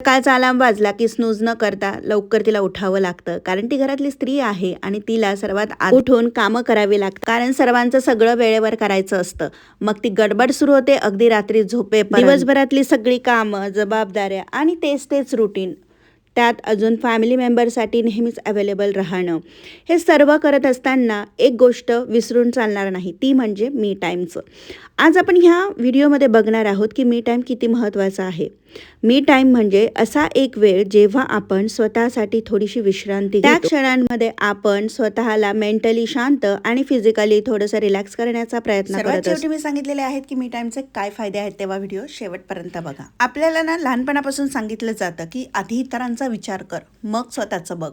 सकाळचा अलाम वाजला की स्नूज न करता लवकर तिला उठावं लागतं. कारण ती घरातली स्त्री आहे आणि तिला सर्वात आधी उठून कामं करावी लागतात. कारण सर्वांचं सगळं वेळेवर करायचं असतं. मग ती गडबड सुरू होते अगदी रात्री झोपे दिवसभरातली सगळी कामं जबाबदाऱ्या आणि तेच तेच रुटीन त्यात अजून फॅमिली मेंबरसाठी नेहमीच अवेलेबल राहणं. हे सर्व करत असताना एक गोष्ट विसरून चालणार नाही ती म्हणजे मी टाईमचं आज आपण ह्या व्हिडिओमध्ये बघणार आहोत की मी टाईम किती महत्त्वाचा आहे. मी टाईम म्हणजे असा एक वेळ जेव्हा आपण स्वतःसाठी थोडीशी विश्रांती त्या क्षणांमध्ये आपण स्वतःला मेंटली शांत आणि फिजिकली थोडंसं रिलॅक्स करण्याचा प्रयत्न करत असतो. मी सांगितलेले आहेत की मी टाईमचे काय फायदे आहेत तेव्हा व्हिडिओ शेवटपर्यंत बघा. आपल्याला ना लहानपणापासून सांगितलं जातं की आधी इतरांचा विचार कर मग स्वतःचं बघ.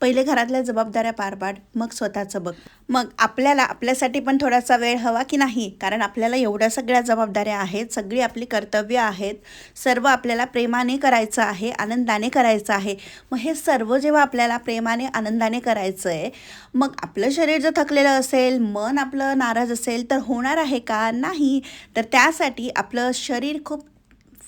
पहिले घरातल्या जबाबदाऱ्या पार पाड मग स्वतःचं बघ. मग आपल्याला आपल्यासाठी पण थोडासा वेळ हवा की नाही? कारण आपल्याला एवढ्या सगळ्या जबाबदाऱ्या आहेत सगळी आपली कर्तव्य आहेत सर्व आपल्याला प्रेमाने करायचं आहे आनंदाने करायचं आहे. मग हे सर्व जेव्हा आपल्याला प्रेमाने आनंदाने करायचं आहे मग आपलं शरीर जर थकलेलं असेल मन आपलं नाराज असेल तर होणार आहे का? नाही. तर त्यासाठी आपलं शरीर खूप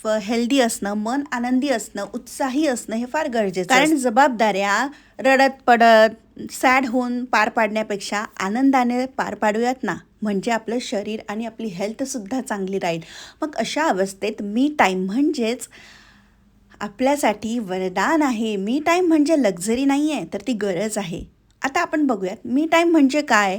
हेल्दी असणं मन आनंदी असणं उत्साही असणं हे फार गरजेचं कारण जबाबदाऱ्या रडत पडत सॅड होऊन पार पाडण्यापेक्षा आनंदाने पार पाडूयात ना म्हणजे आपलं शरीर आणि आपली हेल्थसुद्धा चांगली राहील. मग अशा अवस्थेत मी टाईम म्हणजेच आपल्यासाठी वरदान आहे. मी टाईम म्हणजे लक्झरी नाही आहे तर ती गरज आहे. आता आपण बघूयात मी टाईम म्हणजे काय?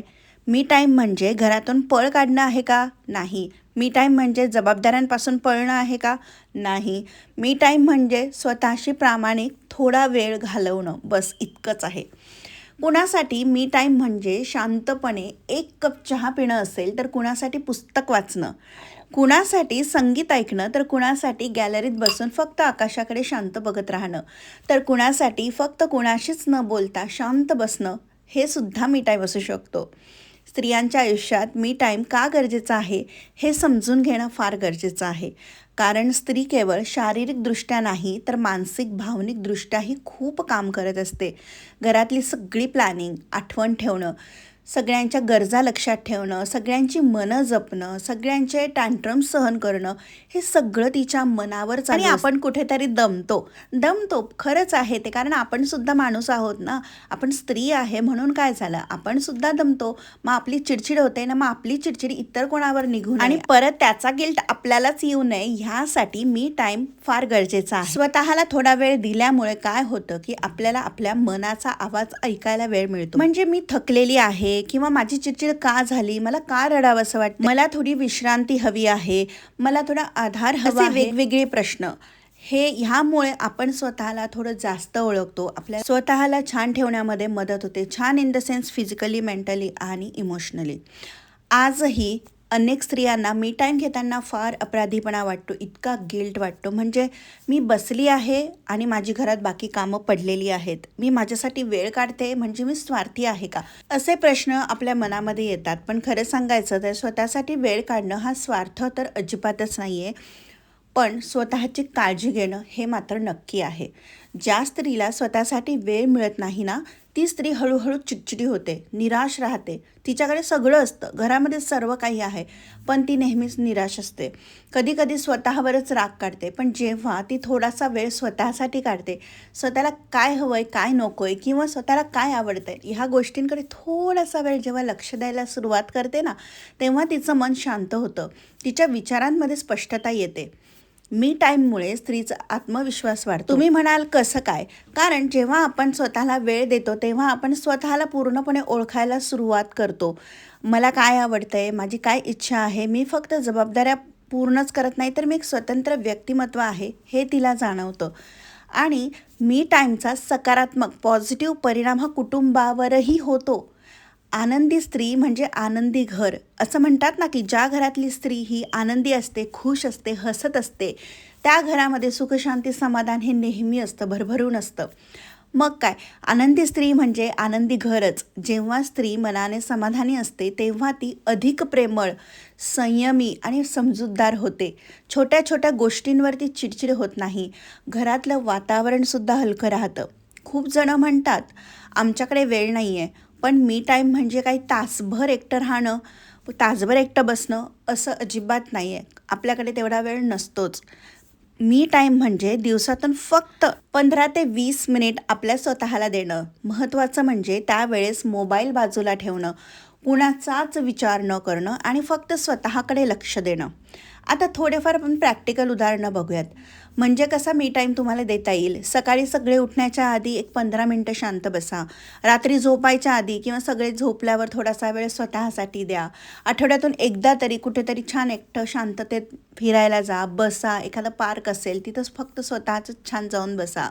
मी टाईम म्हणजे घरातून पळ काढणं आहे का? नाही. मी टाईम म्हणजे जबाबदाऱ्यांपासून पळणं आहे का? नाही. मी टाईम म्हणजे स्वतःशी प्रामाणिक थोडा वेळ घालवणं. बस इतकंच आहे. कुणासाठी मी टाईम म्हणजे शांतपणे एक कप चहा पिणं असेल तर कुणासाठी पुस्तक वाचणं? कुणासाठी संगीत ऐकणं तर कुणासाठी गॅलरीत बसून फक्त आकाशाकडे शांत बघत राहणं? तर कुणासाठी फक्त कुणाशीच न बोलता शांत बसणं? हे सुद्धा मी टाईम असू शकतो. स्त्रियांच्या आयुष्यात मी टाईम का गरजेचा आहे हे समजून घेणं फार गरजेचं आहे. कारण स्त्री केवळ शारीरिकदृष्ट्या नाही तर मानसिक भावनिकदृष्ट्याही खूप काम करत असते. घरातली सगळी प्लॅनिंग आठवण ठेवणं सगळ्यांच्या गरजा लक्षात ठेवणं सगळ्यांची मनं जपणं सगळ्यांचे टँट्रम सहन करणं हे सगळं तिच्या मनावर आणि आपण कुठेतरी दमतो. दमतो खरंच आहे ते कारण आपण सुद्धा माणूस आहोत ना. आपण स्त्री आहे म्हणून काय झालं? आपण सुद्धा दमतो. मग आपली चिडचिड होते ना मग आपली चिडचिड इतर कोणावर निघून आणि परत त्याचा गिल्ट आपल्यालाच येऊ नये ह्यासाठी मी टाइम फार गरजेचा आहे. स्वतःला थोडा वेळ दिल्यामुळे काय होतं की आपल्याला आपल्या मनाचा आवाज ऐकायला वेळ मिळतो. म्हणजे मी थकलेली आहे किंवा माझी चिडचिड का झाली मला का रडावं असं वाटतं मला थोडी विश्रांती हवी आहे मला थोडा आधार हवा वेगवेगळे प्रश्न. हे ह्यामुळे आपण स्वतःला थोडं जास्त ओळखतो. आपल्या स्वतःला छान ठेवण्यामध्ये मदत होते. छान in the sense physically mentally आणि इमोशनली आजही अनेक स्त्रियांना मी टाईम घेताना फार अपराधीपणा वाटतो इतका गिल्ट वाटतो. म्हणजे मी बसली आहे आणि माझी घरात बाकी कामं पडलेली आहेत. मी माझ्यासाठी वेळ काढते म्हणजे मी स्वार्थी आहे का? असे प्रश्न आपल्या मनामध्ये येतात. पण खरं सांगायचं तर स्वतःसाठी वेळ काढणं हा स्वार्थ तर अजिबातच नाही आहे पण स्वतःची काळजी घेणं हे मात्र नक्की आहे. ज्या स्त्रीला स्वतःसाठी वेळ मिळत नाही ना ती स्त्री हळूहळू चिडचिडी होते निराश राहते. तिच्याकडे सगळं असतं. घरामध्ये सर्व काही आहे पण ती नेहमीच निराश असते. कधीकधी स्वतःवरच राग काढते पण जेव्हा ती थोडासा वेळ स्वतःसाठी काढते स्वतःला काय हवं आहे काय नको आहे किंवा स्वतःला काय आवडतं आहे ह्या गोष्टींकडे थोडासा वेळ जेव्हा लक्ष द्यायला सुरुवात करते ना तेव्हा तिचं मन शांत होतं. तिच्या विचारांमध्ये स्पष्टता येते. मी टाईममुळे स्त्रीचा आत्मविश्वास वाढतो. तुम्ही म्हणाल कसं काय? कारण जेव्हा आपण स्वतःला वेळ देतो तेव्हा आपण स्वतःला पूर्णपणे ओळखायला सुरुवात करतो. मला काय आवडतंय? माझी काय इच्छा आहे? मी फक्त जबाबदाऱ्या पूर्णच करत नाही तर मी एक स्वतंत्र व्यक्तिमत्व आहे हे तिला जाणवतं. आणि मी टाईमचा सकारात्मक पॉझिटिव्ह परिणाम हा कुटुंबावरही होतो. आनंदी स्त्री म्हणजे आनंदी घर. असं म्हणतात ना की ज्या घरातली स्त्री ही आनंदी असते खुश असते हसत असते त्या घरामध्ये सुखशांती समाधान हे नेहमी असतं भरभरून असतं. मग काय? आनंदी स्त्री म्हणजे आनंदी घरच. जेव्हा स्त्री मनाने समाधानी असते तेव्हा ती अधिक प्रेमळ संयमी आणि समजूतदार होते. छोट्या छोट्या गोष्टींवरती चिडचिड होत नाही. घरातलं वातावरणसुद्धा हलकं राहतं. खूप जणं म्हणतात आमच्याकडे वेळ नाही आहे पण मी टाईम म्हणजे काही तासभर एकटं राहणं तासभर एकटं बसणं असं अजिबात नाही आहे आपल्याकडे तेवढा वेळ नसतोच. मी टाईम म्हणजे दिवसातून फक्त पंधरा ते वीस मिनिट आपल्या स्वतःला देणं. महत्त्वाचं म्हणजे त्यावेळेस मोबाईल बाजूला ठेवणं कुणाचाच विचार न करणं आणि फक्त स्वतःकडे लक्ष देणं. आता थोडेफार आपण प्रॅक्टिकल उदाहरणं बघूयात. म्हणजे कसा मी टाईम तुम्हाला देता येईल? सकाळी सगळे उठण्याच्या आधी एक पंधरा मिनटं शांत बसा. रात्री झोपायच्या आधी किंवा सगळे झोपल्यावर थोडासा वेळ स्वतःसाठी द्या. आठवड्यातून एकदा तरी कुठेतरी छान एकटं शांततेत फिरायला जा बसा. एखादं पार्क असेल तिथंच फक्त स्वतःच छान जाऊन बसा.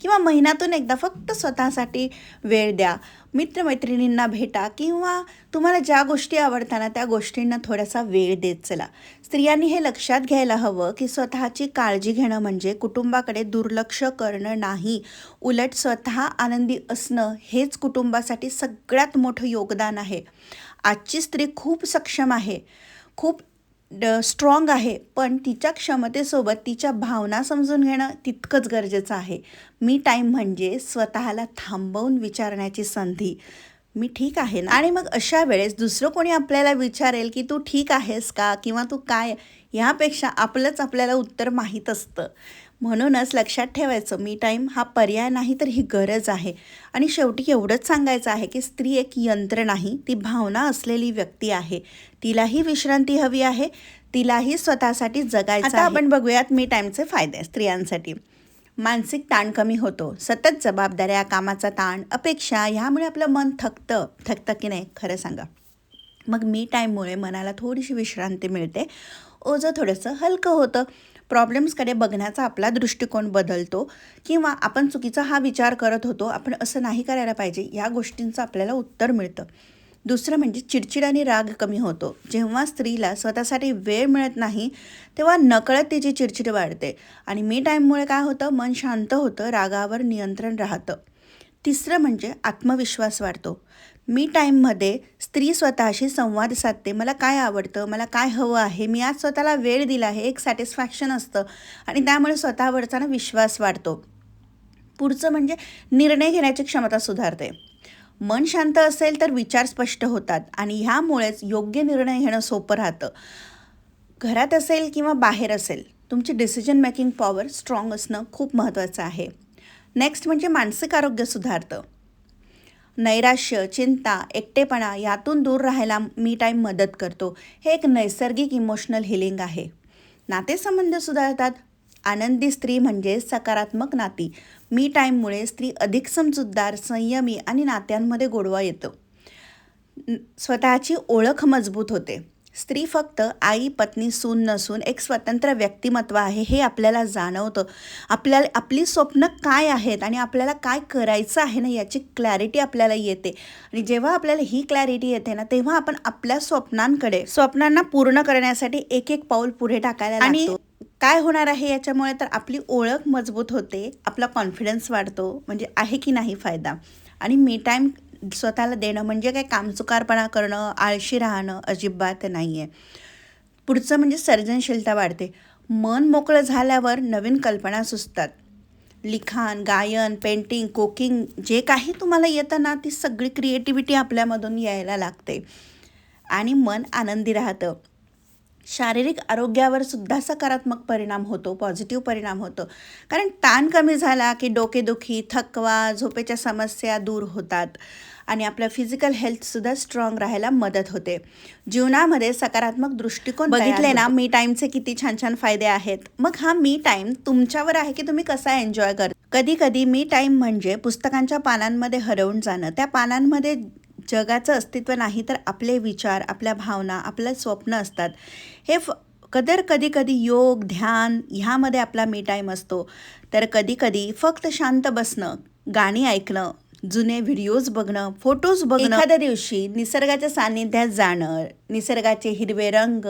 किंवा महिन्यातून एकदा फक्त स्वतःसाठी वेळ द्या. मित्रमैत्रिणींना भेटा किंवा तुम्हाला ज्या गोष्टी आवडताना त्या गोष्टींना थोडासा वेळ देत चला. स्त्रियांनी हे लक्षात घ्यायला हवं की स्वतःची काळजी घेणं म्हणजे कुटुंबाकडे दुर्लक्ष करणं नाही. उलट स्वतः आनंदी असणं हेच कुटुंबासाठी सगळ्यात मोठं योगदान आहे. आजची स्त्री खूप सक्षम आहे. खूप ड स्ट्रॉंग आहे पण तिच्या क्षमतेसोबत तिच्या भावना समजून घेणं तितकंच गरजेचं आहे. मी टाईम म्हणजे स्वतःला थांबवून विचारण्याची संधी. मी ठीक आहे ना? आणि मग अशा वेळेस दुसरं कोणी आपल्याला विचारेल की तू ठीक आहेस का? किंवा तू काय? ह्यापेक्षा आपलंच आपल्याला उत्तर माहीत असतं. म्हणूनच लक्षात ठेवायचं मी टाईम हा पर्याय नाही तर ही गरज आहे. आणि शेवटी एवढंच सांगायचं आहे की स्त्री एक यंत्र नाही ती भावना असलेली व्यक्ती आहे. तिलाही विश्रांती हवी आहे तिलाही स्वतःसाठी जगायचं आता आपण बघूयात मी टाईमचे फायदे स्त्रियांसाठी. मानसिक ताण कमी होतो सतत जबाबदाऱ्या कामाचा ताण अपेक्षा ह्यामुळे आपलं मन थकतं. थकतं की नाही खरं सांगा. मग मी टाईममुळे मनाला थोडीशी विश्रांती मिळते. ओझं थोडंसं हलकं होतं. प्रॉब्लेम्सकडे बघण्याचा आपला दृष्टिकोन बदलतो किंवा आपण चुकीचा हा विचार करत होतो आपण असं नाही करायला पाहिजे या गोष्टींचं आपल्याला उत्तर मिळतं. दुसरं म्हणजे चिडचिड आणि राग कमी होतो. जेव्हा स्त्रीला स्वतःसाठी वेळ मिळत नाही तेव्हा नकळत तिची चिडचिड वाढते आणि मी टाईममुळे काय होतं मन शांत होतं रागावर नियंत्रण राहतं. तिसरं म्हणजे आत्मविश्वास वाढतो. मी टाईममध्ये स्त्री स्वतःशी संवाद साधते. मला काय आवडतं? मला काय हवं आहे? मी आज स्वतःला वेळ दिला आहे. एक सॅटिस्फॅक्शन असतं आणि त्यामुळे स्वतःवरचा ना विश्वास वाढतो. पुढचं म्हणजे निर्णय घेण्याची क्षमता सुधारते. मन शांत असेल तर विचार स्पष्ट होतात आणि ह्यामुळेच योग्य निर्णय घेणं सोपं राहतं. घरात असेल किंवा बाहेर असेल तुमची डिसिजन मेकिंग पॉवर स्ट्रॉंग असणं खूप महत्त्वाचं आहे. नेक्स्ट म्हणजे मानसिक आरोग्य सुधारतं. नैराश्य चिंता एकटेपणा यातून दूर राहायला मी टाईम मदत करतो. हे एक नैसर्गिक इमोशनल हिलिंग आहे. नातेसंबंध सुधारतात. आनंदी स्त्री म्हणजे सकारात्मक नाती. मी टाईममुळे स्त्री अधिक समजूतदार संयमी आणि नात्यांमध्ये गोडवा येतो. स्वतःची ओळख मजबूत होते. स्त्री फक्त आई पत्नी सून नसून एक स्वतंत्र व्यक्तिमत्व आहे हे आपल्याला जाणवतं. आपल्याला आपली स्वप्न काय आहेत आणि आपल्याला काय करायचं आहे ना याची क्लॅरिटी आपल्याला येते. आणि जेव्हा आपल्याला ही क्लॅरिटी येते ना तेव्हा आपण आपल्या स्वप्नांकडे स्वप्नांना पूर्ण करण्यासाठी एक एक पाऊल पुढे टाकायला आणि काय होणार आहे याच्यामुळे तर आपली ओळख मजबूत होते आपला कॉन्फिडन्स वाढतो म्हणजे आहे की नाही फायदा. आणि मी टाईम स्वतःला देणं म्हणजे काय? कामचुकारपणा करणं आळशी राहणं अजिबात नाही आहे पुढचं म्हणजे सर्जनशीलता वाढते. मन मोकळं झाल्यावर नवीन कल्पना सुचतात. लिखाण गायन पेंटिंग कुकिंग जे काही तुम्हाला येतं ना ती सगळी क्रिएटिव्हिटी आपल्यामधून यायला लागते. आणि मन आनंदी राहतं. शारीरिक आरोग्यावर सुद्धा सकारात्मक परिणाम होतो पॉझिटिव्ह परिणाम होतो. कारण ताण कमी झाला की डोकेदुखी थकवा झोपेच्या समस्या दूर होतात. आणि आपलं फिजिकल हेल्थसुद्धा स्ट्रॉंग राहायला मदत होते. जीवनामध्ये सकारात्मक दृष्टिकोन बघितले ना मी टाईमचे किती छान छान फायदे आहेत. मग हा मी टाईम तुमच्यावर आहे की तुम्ही कसा एन्जॉय कर कधी कधी मी टाईम म्हणजे पुस्तकांच्या पानांमध्ये हरवून जाणं. त्या पानांमध्ये जगाचं अस्तित्व नाही तर आपले विचार आपल्या भावना आपलं स्वप्न असतात. हे फ कदर कधी कधी योग ध्यान ह्यामध्ये आपला मी टाईम असतो. तर कधी कधी फक्त शांत बसणं गाणी ऐकणं जुने व्हिडिओज बघणं फोटोज बघणं. एखाद्या दिवशी निसर्गाच्या सान्निध्यात जाणं निसर्गाचे हिरवे रंग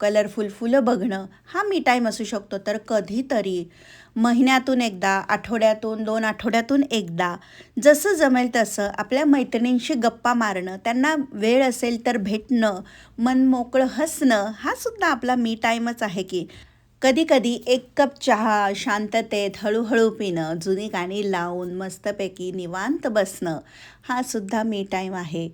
कलरफुल फुलं बघणं हा मी टाईम असू शकतो. तर कधीतरी महिन्यातून एकदा आठवड्यातून दोन आठवड्यातून एकदा जसं जमेल तसं आपल्या मैत्रिणींशी गप्पा मारणं त्यांना वेळ असेल तर भेटणं मन मोकळं हसणं हा सुद्धा आपला मी टाईमच आहे की कधीकधी एक कप चहा शांततेत हळूहळू पिणं जुनी गाणी लावून मस्तपैकी निवांत बसणं हा सुद्धा मी टाईम आहे.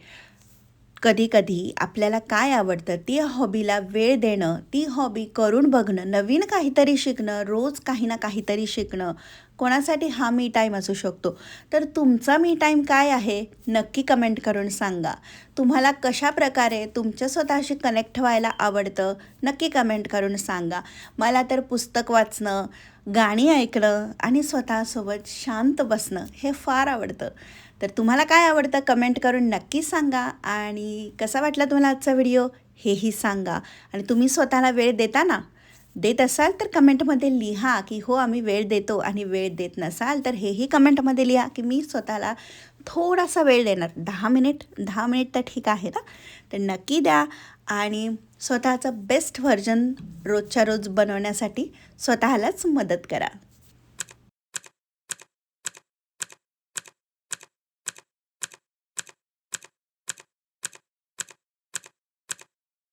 कधीकधी आपल्याला काय आवडतं? ती हॉबीला वेळ देणं ती हॉबी करून बघणं नवीन काहीतरी शिकणं रोज काही ना काहीतरी शिकणं कोणासाठी हा मी टाईम असू शकतो? तर तुमचा मी टाईम काय आहे? नक्की कमेंट करून सांगा. तुम्हाला कशा प्रकारे तुमच्या स्वतःशी कनेक्ट व्हायला आवडतं? नक्की कमेंट करून सांगा. मला तर पुस्तक वाचणं गाणी ऐकणं आणि स्वतःसोबत शांत बसणं हे फार आवडतं. तर तुम्हाला काय आवडतं कमेंट करून नक्की सांगा आणि कसा वाटला तुम्हाला आजचा व्हिडिओ हेही सांगा. आणि तुम्ही स्वतःला वेळ देता ना देत असाल तर कमेंटमध्ये लिहा की हो आम्ही वेळ देतो आणि वेळ देत नसाल तर हेही कमेंटमध्ये लिहा की मी स्वतःला थोडासा वेळ देणार. दहा मिनिट दहा मिनिट तर ठीक आहे ना तर नक्की द्या आणि स्वतःचं बेस्ट व्हर्जन रोजच्या रोज बनवण्यासाठी स्वतःलाच मदत करा.